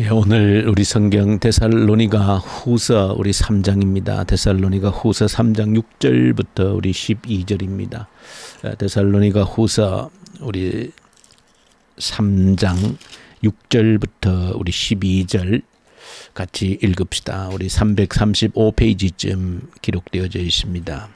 예, 오늘 우리 성경 데살로니가 후서 우리 3장입니다. 데살로니가 후서 3장 6절부터 우리 12절입니다. 데살로니가 후서 우리 3장 6절부터 우리 12절 같이 읽읍시다. 우리 335페이지쯤 기록되어져 있습니다.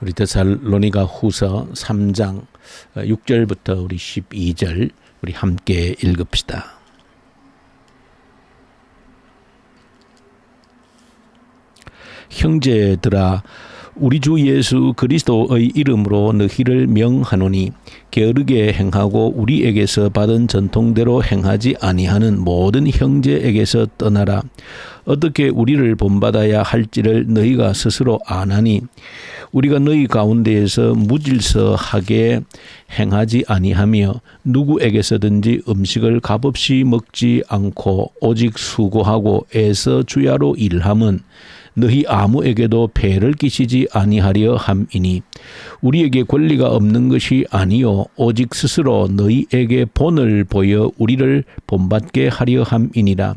우리 데살로니가 후서 3장 6절부터 우리 12절 우리 함께 읽읍시다. 형제들아 우리 주 예수 그리스도의 이름으로 너희를 명하노니 게으르게 행하고 우리에게서 받은 전통대로 행하지 아니하는 모든 형제에게서 떠나라 어떻게 우리를 본받아야 할지를 너희가 스스로 아나니 우리가 너희 가운데에서 무질서하게 행하지 아니하며 누구에게서든지 음식을 값없이 먹지 않고 오직 수고하고 애써 주야로 일함은 너희 아무에게도 폐를 끼치지 아니하려 함이니 우리에게 권리가 없는 것이 아니요 오직 스스로 너희에게 본을 보여 우리를 본받게 하려 함이니라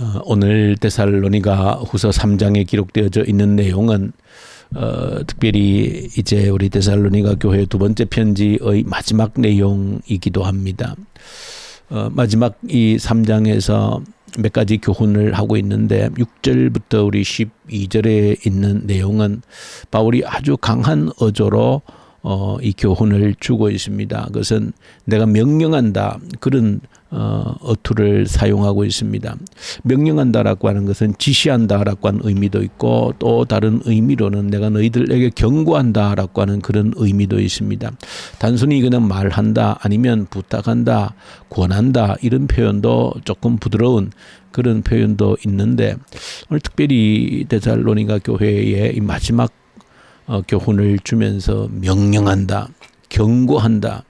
어, 오늘 데살로니가 후서 3장에 기록되어져 있는 내용은 어, 특별히 이제 우리 데살로니가 교회 두 번째 편지의 마지막 내용이기도 합니다. 어, 마지막 이 3장에서 몇 가지 교훈을 하고 있는데 6절부터 우리 12절에 있는 내용은 바울이 아주 강한 어조로 어, 이 교훈을 주고 있습니다. 그것은 내가 명령한다 그런 어, 어투를 사용하고 있습니다. 명령한다라고 하는 것은 지시한다라고 하는 의미도 있고 또 다른 의미로는 내가 너희들에게 경고한다라고 하는 그런 의미도 있습니다. 단순히 그냥 말한다 아니면 부탁한다 권한다 이런 표현도 조금 부드러운 그런 표현도 있는데 오늘 특별히 데살로니가 교회의 이 마지막 어, 교훈을 주면서 명령한다, 경고한다,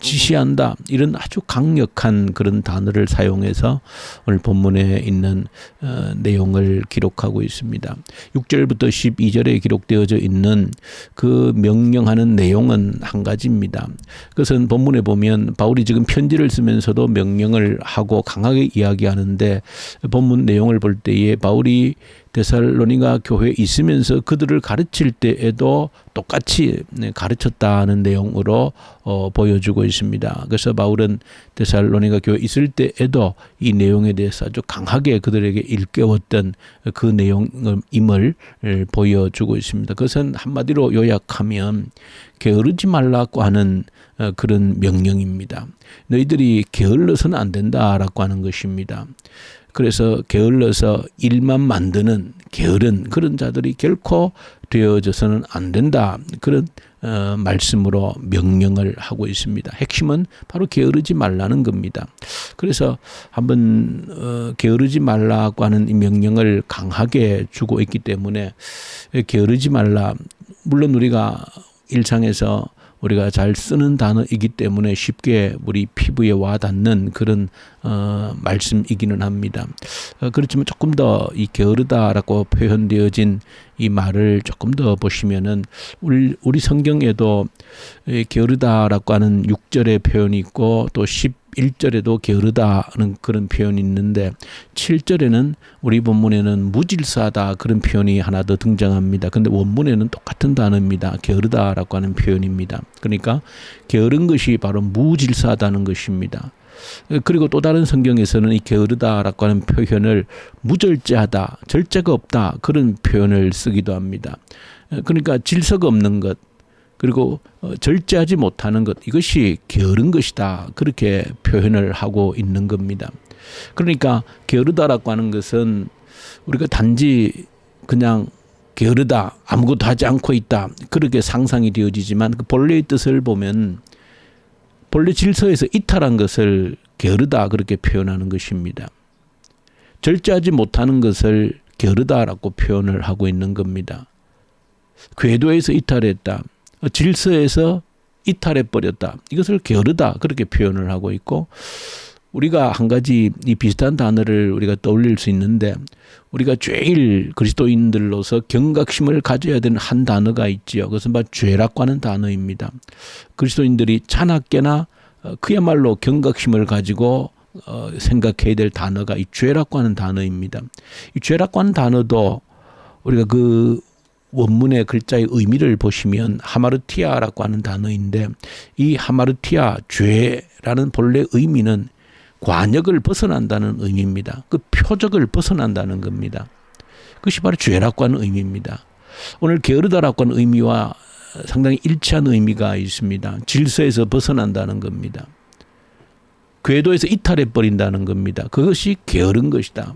지시한다 이런 아주 강력한 그런 단어를 사용해서 오늘 본문에 있는 어, 내용을 기록하고 있습니다. 6절부터 12절에 기록되어져 있는 그 명령하는 내용은 한 가지입니다. 그것은 본문에 보면 바울이 지금 편지를 쓰면서도 명령을 하고 강하게 이야기하는데 본문 내용을 볼 때에 바울이 데살로니가 교회에 있으면서 그들을 가르칠 때에도 똑같이 네, 가르쳤다는 내용으로 어, 보여주고 있습니다. 그래서 바울은 데살로니가 교회에 있을 때에도 이 내용에 대해서 아주 강하게 그들에게 일깨웠던 그 내용임을 보여주고 있습니다. 그것은 한마디로 요약하면 게으르지 말라고 하는 어, 그런 명령입니다. 너희들이 게을러서는 안 된다라고 하는 것입니다. 그래서 게을러서 일만 만드는 게으른 그런 자들이 결코 되어져서는 안 된다. 그런 어, 말씀으로 명령을 하고 있습니다. 핵심은 바로 게으르지 말라는 겁니다. 그래서 한번 어, 게으르지 말라고 하는 이 명령을 강하게 주고 있기 때문에 게으르지 말라. 물론 우리가 일상에서 우리가 잘 쓰는 단어이기 때문에 쉽게 우리 피부에 와 닿는 그런 어, 말씀이기는 합니다. 어, 그렇지만 조금 더 이 게으르다라고 표현되어진 이 말을 조금 더 보시면은 우리, 우리 성경에도 게으르다라고 하는 6절의 표현이 있고 또 11절에도 게으르다는 그런 표현이 있는데 7절에는 우리 본문에는 무질서하다 그런 표현이 하나 더 등장합니다. 근데 원문에는 똑같은 단어입니다. 게으르다라고 하는 표현입니다. 그러니까 게으른 것이 바로 무질서하다는 것입니다. 그리고 또 다른 성경에서는 이 게으르다라고 하는 표현을 무절제하다, 절제가 없다 그런 표현을 쓰기도 합니다. 그러니까 질서가 없는 것, 그리고 어, 절제하지 못하는 것 이것이 게으른 것이다 그렇게 표현을 하고 있는 겁니다. 그러니까 게으르다라고 하는 것은 우리가 단지 그냥 게으르다 아무것도 하지 않고 있다 그렇게 상상이 되어지지만 그 본래의 뜻을 보면 본래 질서에서 이탈한 것을 게으르다 그렇게 표현하는 것입니다. 절제하지 못하는 것을 게으르다라고 표현을 하고 있는 겁니다. 궤도에서 이탈했다. 질서에서 이탈해 버렸다. 이것을 게으르다 그렇게 표현을 하고 있고 우리가 한 가지 이 비슷한 단어를 우리가 떠올릴 수 있는데 우리가 제일 그리스도인들로서 경각심을 가져야 되는 한 단어가 있지요. 그것은 바로 죄라고 하는 단어입니다. 그리스도인들이 자나깨나 어, 그야말로 경각심을 가지고 어, 생각해야 될 단어가 이 죄라고 하는 단어입니다. 이 죄라고 하는 단어도 우리가 그 원문의 글자의 의미를 보시면 하마르티아라고 하는 단어인데 이 하마르티아 죄라는 본래 의미는 관역을 벗어난다는 의미입니다. 그 표적을 벗어난다는 겁니다. 그것이 바로 죄라고 하는 의미입니다. 오늘 게으르다라고 하는 의미와 상당히 일치한 의미가 있습니다. 질서에서 벗어난다는 겁니다. 궤도에서 이탈해 버린다는 겁니다. 그것이 게으른 것이다.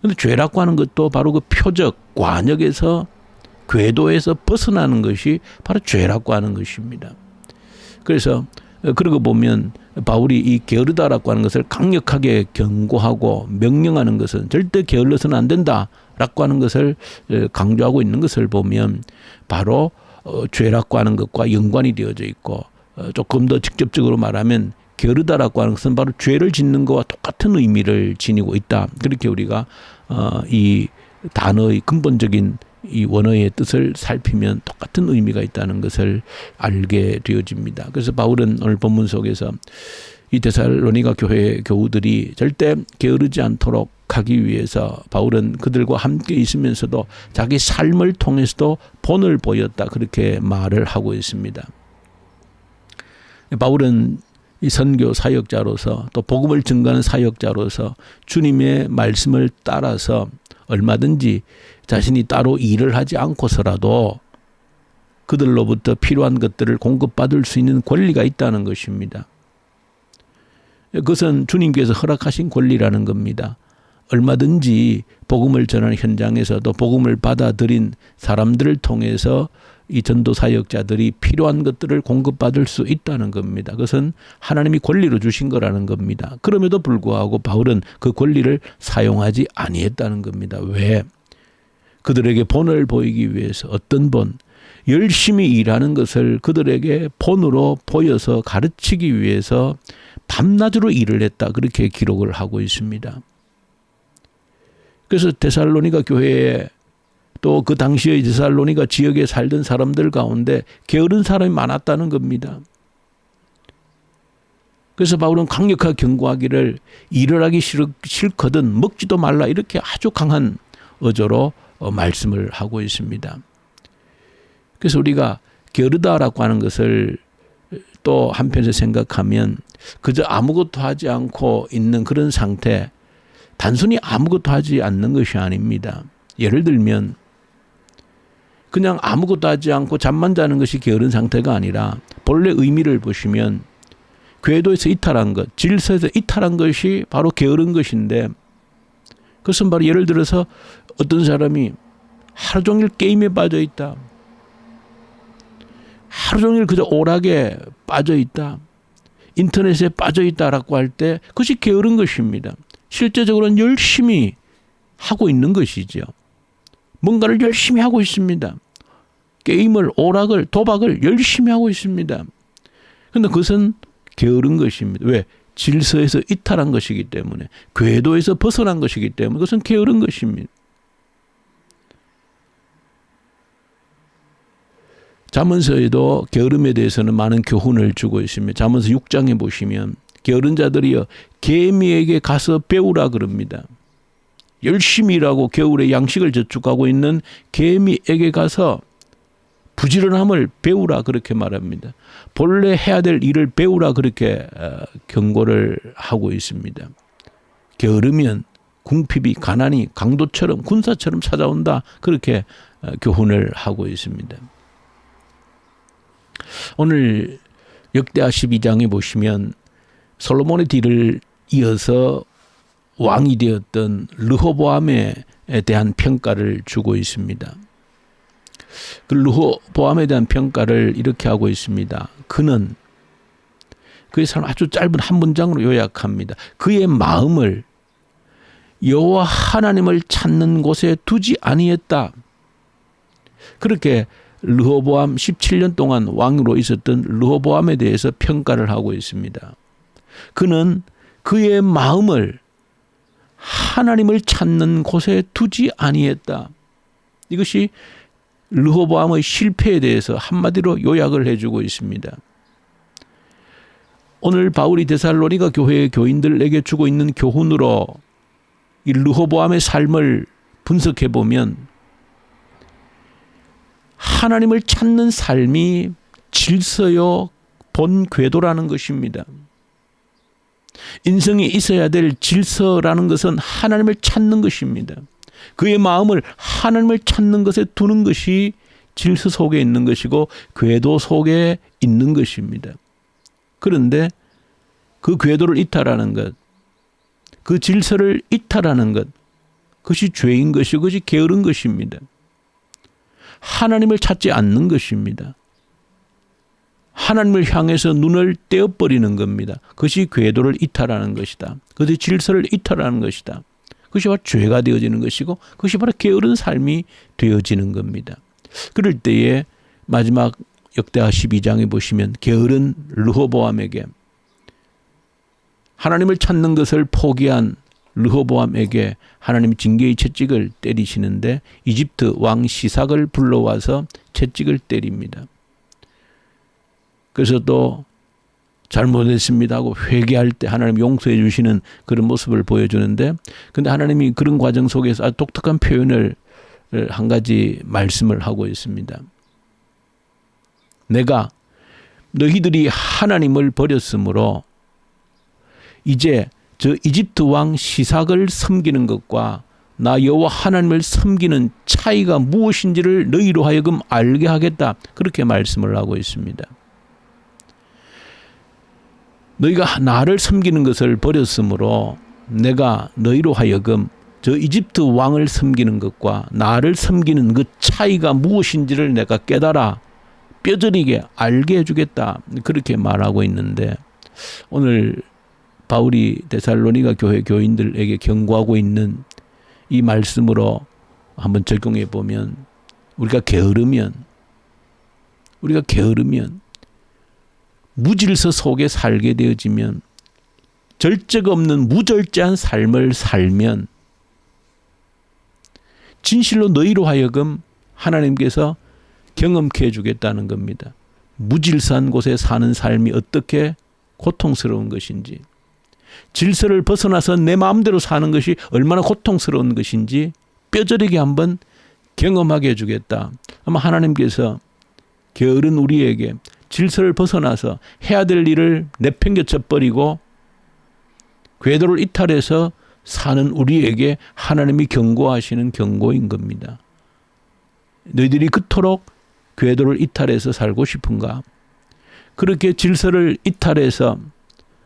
근데 죄라고 하는 것도 바로 그 표적, 관역에서 궤도에서 벗어나는 것이 바로 죄라고 하는 것입니다. 그래서 그러고 보면 바울이 이 게으르다라고 하는 것을 강력하게 경고하고 명령하는 것은 절대 게을러서는 안 된다라고 하는 것을 강조하고 있는 것을 보면 바로 어, 죄라고 하는 것과 연관이 되어져 있고 어, 조금 더 직접적으로 말하면 게으르다라고 하는 것은 바로 죄를 짓는 것과 똑같은 의미를 지니고 있다. 그렇게 우리가 어, 이 단어의 근본적인 이 원어의 뜻을 살피면 똑같은 의미가 있다는 것을 알게 되어집니다. 그래서 바울은 오늘 본문 속에서 이 데살로니가 교회 교우들이 절대 게으르지 않도록 하기 위해서 바울은 그들과 함께 있으면서도 자기 삶을 통해서도 본을 보였다 그렇게 말을 하고 있습니다. 바울은 이 선교 사역자로서 또 복음을 증가하는 사역자로서 주님의 말씀을 따라서 얼마든지 자신이 따로 일을 하지 않고서라도 그들로부터 필요한 것들을 공급받을 수 있는 권리가 있다는 것입니다. 그것은 주님께서 허락하신 권리라는 겁니다. 얼마든지 복음을 전하는 현장에서도 복음을 받아들인 사람들을 통해서 이 전도 사역자들이 필요한 것들을 공급받을 수 있다는 겁니다. 그것은 하나님이 권리로 주신 거라는 겁니다. 그럼에도 불구하고 바울은 그 권리를 사용하지 아니했다는 겁니다. 왜? 그들에게 본을 보이기 위해서 어떤 본 열심히 일하는 것을 그들에게 본으로 보여서 가르치기 위해서 밤낮으로 일을 했다 그렇게 기록을 하고 있습니다. 그래서 데살로니가 교회에 또 그 당시의 데살로니가 지역에 살던 사람들 가운데 게으른 사람이 많았다는 겁니다. 그래서 바울은 강력하게 경고하기를 일을 하기 싫거든 먹지도 말라 이렇게 아주 강한 어조로 어, 말씀을 하고 있습니다. 그래서 우리가 게으르다라고 하는 것을 또 한편에서 생각하면 그저 아무것도 하지 않고 있는 그런 상태, 단순히 아무것도 하지 않는 것이 아닙니다. 예를 들면 그냥 아무것도 하지 않고 잠만 자는 것이 게으른 상태가 아니라 본래 의미를 보시면 궤도에서 이탈한 것, 질서에서 이탈한 것이 바로 게으른 것인데 그것은 바로 예를 들어서 어떤 사람이 하루 종일 게임에 빠져 있다. 하루 종일 그저 오락에 빠져 있다. 인터넷에 빠져 있다라고 할 때 그것이 게으른 것입니다. 실제적으로는 열심히 하고 있는 것이죠. 뭔가를 열심히 하고 있습니다. 게임을, 오락을, 도박을 열심히 하고 있습니다. 근데 그것은 게으른 것입니다. 왜? 질서에서 이탈한 것이기 때문에, 궤도에서 벗어난 것이기 때문에 그것은 게으른 것입니다. 자문서에도 게으름에 대해서는 많은 교훈을 주고 있습니다. 자문서 6장에 보시면 게으른 자들이여 개미에게 가서 배우라 그럽니다. 열심히 일하고 겨울에 양식을 저축하고 있는 개미에게 가서 부지런함을 배우라 그렇게 말합니다. 본래 해야 될 일을 배우라 그렇게 어, 경고를 하고 있습니다. 게으르면 궁핍이 가난이 강도처럼 군사처럼 찾아온다 그렇게 어, 교훈을 하고 있습니다. 오늘 역대하 12장에 보시면 솔로몬의 뒤를 이어서 왕이 되었던 르호보암에 대한 평가를 주고 있습니다. 그 르호보암에 대한 평가를 이렇게 하고 있습니다. 그는 그의 삶 아주 짧은 한 문장으로 요약합니다. 그의 마음을 여호와 하나님을 찾는 곳에 두지 아니했다. 그렇게 르호보암 17년 동안 왕으로 있었던 르호보암에 대해서 평가를 하고 있습니다. 그는 그의 마음을 하나님을 찾는 곳에 두지 아니했다. 이것이 르호보암의 실패에 대해서 한마디로 요약을 해주고 있습니다. 오늘 바울이 데살로니가 교회의 교인들에게 주고 있는 교훈으로 이 르호보암의 삶을 분석해 보면 하나님을 찾는 삶이 질서요 본 궤도라는 것입니다. 인생에 있어야 될 질서라는 것은 하나님을 찾는 것입니다. 그의 마음을 하나님을 찾는 것에 두는 것이 질서 속에 있는 것이고 궤도 속에 있는 것입니다. 그런데 그 궤도를 이탈하는 것, 그 질서를 이탈하는 것, 그것이 죄인 것이고 그것이 게으른 것입니다. 하나님을 찾지 않는 것입니다. 하나님을 향해서 눈을 떼어버리는 겁니다. 그것이 궤도를 이탈하는 것이다. 그것이 질서를 이탈하는 것이다. 그것이 바로 죄가 되어지는 것이고 그것이 바로 게으른 삶이 되어지는 겁니다. 그럴 때에 마지막 역대하 12장에 보시면 게으른 르호보암에게 하나님을 찾는 것을 포기한 르호보암에게 하나님 징계의 채찍을 때리시는데 이집트 왕 시삭을 불러와서 채찍을 때립니다. 그래서 또 잘못했습니다 하고 회개할 때 하나님 용서해 주시는 그런 모습을 보여주는데 근데 하나님이 그런 과정 속에서 아주 독특한 표현을 한 가지 말씀을 하고 있습니다. 내가 너희들이 하나님을 버렸으므로 이제 저 이집트 왕 시삭을 섬기는 것과 나 여호와 하나님을 섬기는 차이가 무엇인지를 너희로 하여금 알게 하겠다. 그렇게 말씀을 하고 있습니다. 너희가 나를 섬기는 것을 버렸으므로 내가 너희로 하여금 저 이집트 왕을 섬기는 것과 나를 섬기는 그 차이가 무엇인지를 내가 깨달아 뼈저리게 알게 해주겠다. 그렇게 말하고 있는데 오늘 바울이 데살로니가 교회 교인들에게 경고하고 있는 이 말씀으로 한번 적용해 보면 우리가 게으르면 우리가 게으르면 무질서 속에 살게 되어지면 절적 없는 무절제한 삶을 살면 진실로 너희로 하여금 하나님께서 경험케 해주겠다는 겁니다. 무질서한 곳에 사는 삶이 어떻게 고통스러운 것인지, 질서를 벗어나서 내 마음대로 사는 것이 얼마나 고통스러운 것인지 뼈저리게 한번 경험하게 해주겠다. 아마 하나님께서 게으른 우리에게 질서를 벗어나서 해야 될 일을 내팽겨쳐 버리고 궤도를 이탈해서 사는 우리에게 하나님이 경고하시는 경고인 겁니다. 너희들이 그토록 궤도를 이탈해서 살고 싶은가? 그렇게 질서를 이탈해서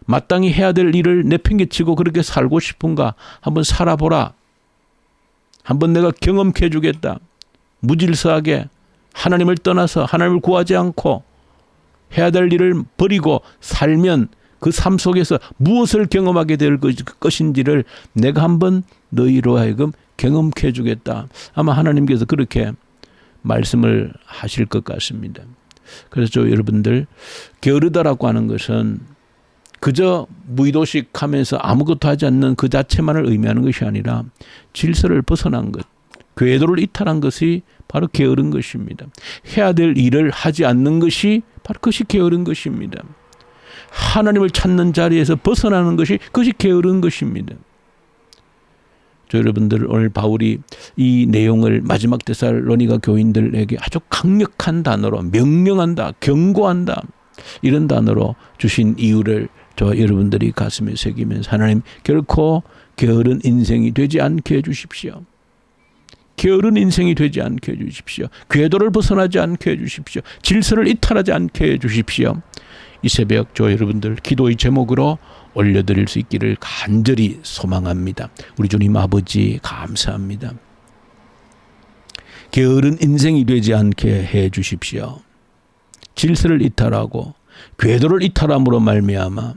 마땅히 해야 될 일을 내팽개치고 그렇게 살고 싶은가? 한번 살아보라. 한번 내가 경험해 주겠다. 무질서하게 하나님을 떠나서 하나님을 구하지 않고 해야 될 일을 버리고 살면 그 삶 속에서 무엇을 경험하게 될 것인지를 내가 한번 너희로 하여금 경험해 주겠다. 아마 하나님께서 그렇게 말씀을 하실 것 같습니다. 그래서 저 여러분들 게으르다라고 하는 것은 그저 무의도식 하면서 아무것도 하지 않는 그 자체만을 의미하는 것이 아니라 질서를 벗어난 것, 궤도를 이탈한 것이 바로 게으른 것입니다. 해야 될 일을 하지 않는 것이 바로 그것이 게으른 것입니다. 하나님을 찾는 자리에서 벗어나는 것이 그것이 게으른 것입니다. 저 여러분들 오늘 바울이 이 내용을 마지막 데살로니가 교인들에게 아주 강력한 단어로 명령한다, 경고한다 이런 단어로 주신 이유를 저 여러분들이 가슴에 새기면서 하나님 결코 게으른 인생이 되지 않게 해주십시오. 게으른 인생이 되지 않게 해주십시오. 궤도를 벗어나지 않게 해주십시오. 질서를 이탈하지 않게 해주십시오. 이 새벽 저 여러분들 기도의 제목으로 올려드릴 수 있기를 간절히 소망합니다. 우리 주님 아버지 감사합니다. 게으른 인생이 되지 않게 해 주십시오. 질서를 이탈하고 궤도를 이탈함으로 말미암아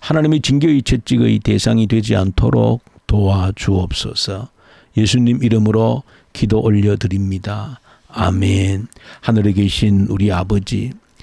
하나님의 징계의 채찍의 대상이 되지 않도록 도와주옵소서. 예수님 이름으로 기도 올려드립니다. 아멘. 하늘에 계신 우리 아버지,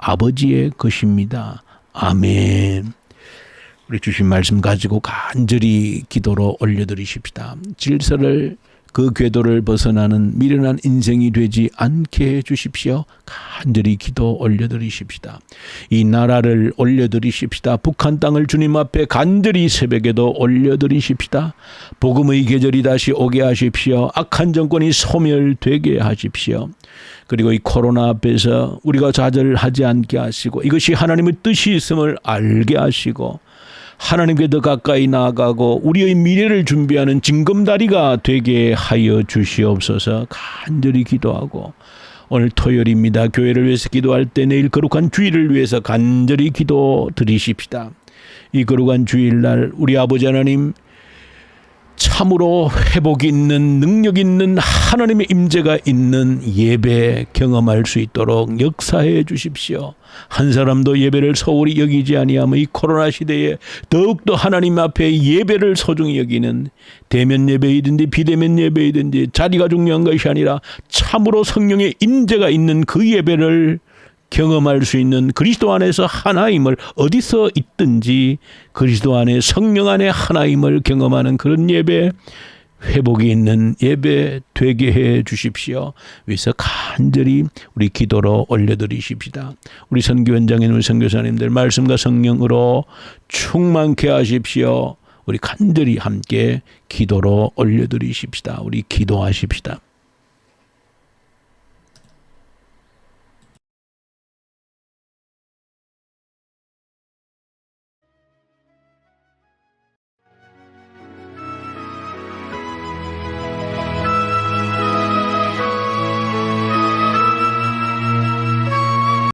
아버지의 것입니다. 아멘. 우리 주신 말씀 가지고 간절히 기도로 올려드리십시다. 질서를 그 궤도를 벗어나는 미련한 인생이 되지 않게 해 주십시오. 간절히 기도 올려드리십시다. 이 나라를 올려드리십시다. 북한 땅을 주님 앞에 간절히 새벽에도 올려드리십시다. 복음의 계절이 다시 오게 하십시오. 악한 정권이 소멸되게 하십시오. 그리고 이 코로나 앞에서 우리가 좌절하지 않게 하시고 이것이 하나님의 뜻이 있음을 알게 하시고 하나님께 더 가까이 나아가고 우리의 미래를 준비하는 징검다리가 되게 하여 주시옵소서 간절히 기도하고 오늘 토요일입니다. 교회를 위해서 기도할 때 내일 거룩한 주일을 위해서 간절히 기도 드리십시다. 이 거룩한 주일날 우리 아버지 하나님 참으로 회복 있는 능력 있는 하나님의 임재가 있는 예배 경험할 수 있도록 역사해 주십시오. 한 사람도 예배를 소홀히 여기지 아니하며 이 코로나 시대에 더욱더 하나님 앞에 예배를 소중히 여기는 대면 예배이든지 비대면 예배이든지 자리가 중요한 것이 아니라 참으로 성령의 임재가 있는 그 예배를 경험할 수 있는 그리스도 안에서 하나임을 어디서 있든지 그리스도 안에 성령 안에 하나임을 경험하는 그런 예배 회복이 있는 예배 되게 해 주십시오. 위해서 간절히 우리 기도로 올려드리십시다. 우리 선교원장에 있는 선교사님들 말씀과 성령으로 충만케 하십시오. 우리 간절히 함께 기도로 올려드리십시다. 우리 기도하십시다.